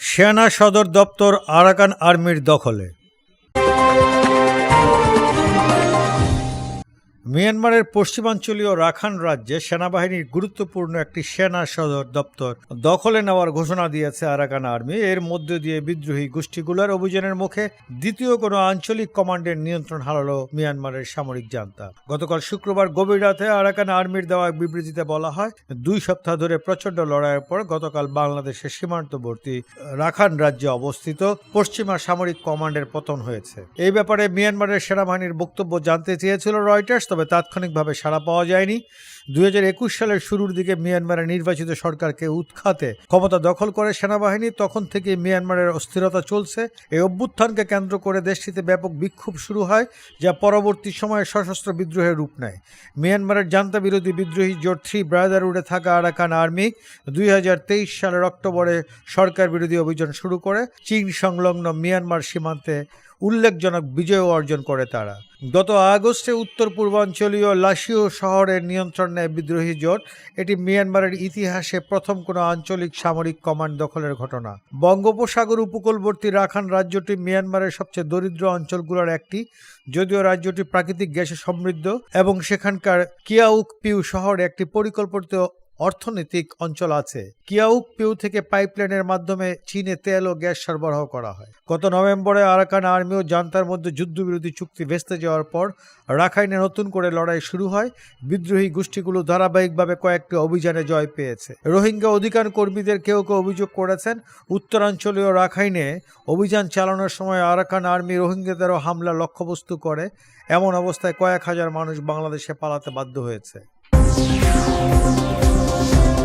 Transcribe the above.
সেনা সদর দপ্তর আরাকান আর্মির দখলে। মিয়ানমারের পশ্চিমাঞ্চলীয় রাখান রাজ্যে সেনাবাহিনীর গুরুত্বপূর্ণ একটি সেনা সদর দপ্তর দখলে নেওয়ার ঘোষণা দিয়েছে আরাকান আর্মি। এর মধ্য দিয়ে বিদ্রোহী গোষ্ঠীগুলোর অভিযানের মুখে দ্বিতীয় কোনো আঞ্চলিক কমান্ডের নিয়ন্ত্রণ হারালো মিয়ানমারের সামরিক জান্তা। গতকাল শুক্রবার গভীর রাতে আরাকান আর্মির দেওয়া বিবৃতিতে বলা হয়, দুই সপ্তাহ ধরে প্রচণ্ড লড়াইয়ের পর গতকাল বাংলাদেশের সীমান্তবর্তী রাখান রাজ্যে অবস্থিত পশ্চিমা সামরিক কমান্ডের পতন হয়েছে। এই ব্যাপারে মিয়ানমারের সেনাবাহিনীর বক্তব্য জানতে চেয়েছিল রয়টার্স, তবে তাৎক্ষণিকভাবে সাড়া পাওয়া যায়নি। দুই হাজার একুশ সালের শুরুর দিকে মিয়ানমারের নির্বাচিত সরকারকে উৎখাতে ক্ষমতা দখল করে সেনাবাহিনী, তখন থেকে মিয়ানমারের অস্থিরতা চলছে। এই অভ্যুত্থানকে কেন্দ্র করে দেশটিতে ব্যাপক বিক্ষোভ শুরু হয়, যা পরবর্তী সময়ে সশস্ত্র বিদ্রোহের রূপ নেয়। মিয়ানমারের জান্তা বিরোধী বিদ্রোহী জোট থ্রি ব্রাদারউডে থাকা আরাকান আর্মি দুই হাজার তেইশ সালের অক্টোবরে সরকার বিরোধী অভিযান শুরু করে। চীন সংলগ্ন মিয়ানমার সীমান্তে উল্লেখজনক বিজয় অর্জন করে তারা। গত আগস্টে উত্তর পূর্বাঞ্চলীয় লাসিও শহরের নিয়ন্ত্রণ নেয় বিদ্রোহী জোট, এটি মিয়ানমারের ইতিহাসে প্রথম কোনো আঞ্চলিক সামরিক কমান্ড দখলের ঘটনা। বঙ্গোপসাগর উপকূলবর্তী রাখান রাজ্যটি মিয়ানমারের সবচেয়ে দরিদ্র অঞ্চলগুলোর একটি, যদিও রাজ্যটি প্রাকৃতিক গ্যাসে সমৃদ্ধ এবং সেখানকার কিয়াউক পিউ শহরে একটি পরিকল্পিত অর্থনৈতিক অঞ্চল আছে। কিয়াউক পিউ থেকে পাইপলাইনের মাধ্যমে চীনে তেল ও গ্যাস সরবরাহ করা হয়। গত নভেম্বরে আরাকান আর্মি ও জান্তার মধ্যে যুদ্ধবিরোধী চুক্তি ভেস্তে যাওয়ার পর রাখাইনে নতুন করে লড়াই শুরু হয়। বিদ্রোহী গোষ্ঠীগুলো ধারাবাহিকভাবে কয়েকটি অভিযানে জয় পেয়েছে। রোহিঙ্গা অধিকার কর্মীদের কেউ কেউ অভিযোগ করেছেন, উত্তরাঞ্চলীয় রাখাইনে অভিযান চালানোর সময় আরাকান আর্মি রোহিঙ্গাদেরও হামলা লক্ষ্যবস্তু করে। এমন অবস্থায় কয়েক হাজার মানুষ বাংলাদেশে পালাতে বাধ্য হয়েছে। Thank you.